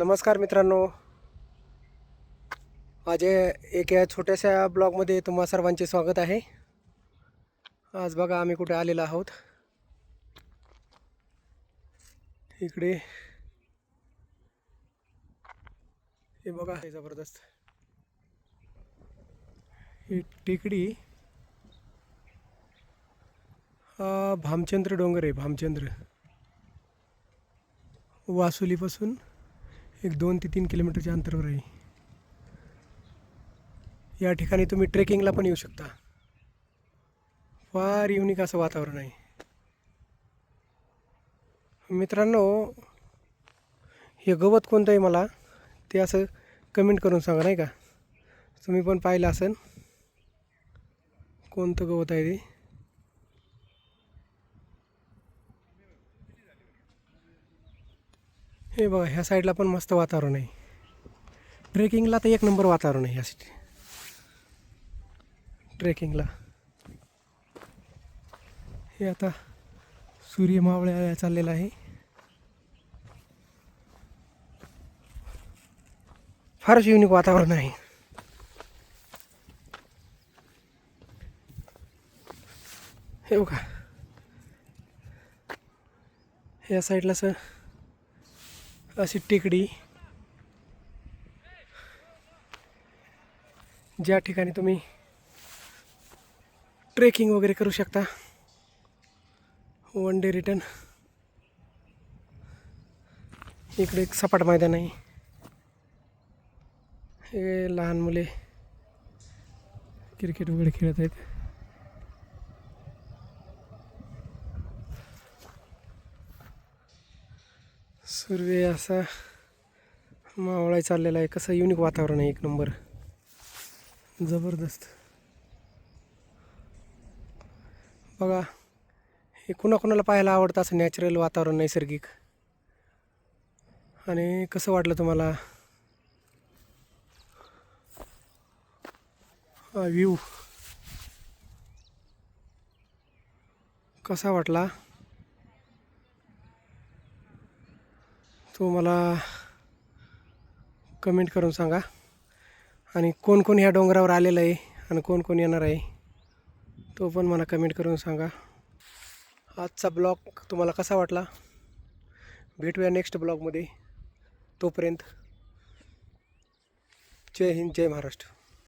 नमस्कार मित्रांनो. माझे एक या छोट्याशा ब्लॉगमध्ये तुम्हा सर्वांचे स्वागत आहे. आज बघा आम्ही कुठे आलेलो आहोत. इकडे. हे बघा हे जबरदस्त. ही टेकडी. भामचंद्र डोंगर आहे भामचंद्र. वासुलीपासून एक दोन ते तीन किलोमीटरच्या अंतरावर आहे. या ठिकाणी तुम्ही ट्रेकिंगला पण येऊ शकता. फार युनिक असं वातावरण आहे. मित्रांनो हे गवत कोणतं आहे मला? ते असं कमेंट करून सांगा नाही का? तुम्ही पण पाहिलं असेल. कोणतं गवत आहे ते? हे बघा ह्या साईडला पण मस्त वातावरण आहे. ट्रेकिंगला तर एक नंबर वातावरण आहे ह्यासाठी ट्रेकिंगला. हे आता सूर्य मावळ्या चाललेला आहे. फारच युनिक वातावरण आहे. हे बघा. या साईडला सर अशी टेकडी. ज्या ठिकाणी तुम्ही ट्रेकिंग वगैरे करू शकता. वन डे रिटर्न इकडे एक सपाट मैदान आहे. हे लहान मुले क्रिकेट वगैरे खेळत आहेत. सूर्य असा मावळाय चाललेला आहे. कसं युनिक वातावरण आहे एक नंबर जबरदस्त. बघा हे कुणाकुणाला पाहायला आवडतं असं नॅचरल वातावरण नैसर्गिक? आणि कसं वाटलं तुम्हाला? व्ह्यू कसा वाटला? तो मला कमेंट करून सांगा. आणि कोण कोण ह्या डोंगरावर आलेलं आहे आणि कोण कोण येणार आहे तो पण मला कमेंट करून सांगा. आजचा ब्लॉग तुम्हाला कसा वाटला? भेटूया नेक्स्ट ब्लॉगमध्ये. तोपर्यंत जय हिंद जय महाराष्ट्र.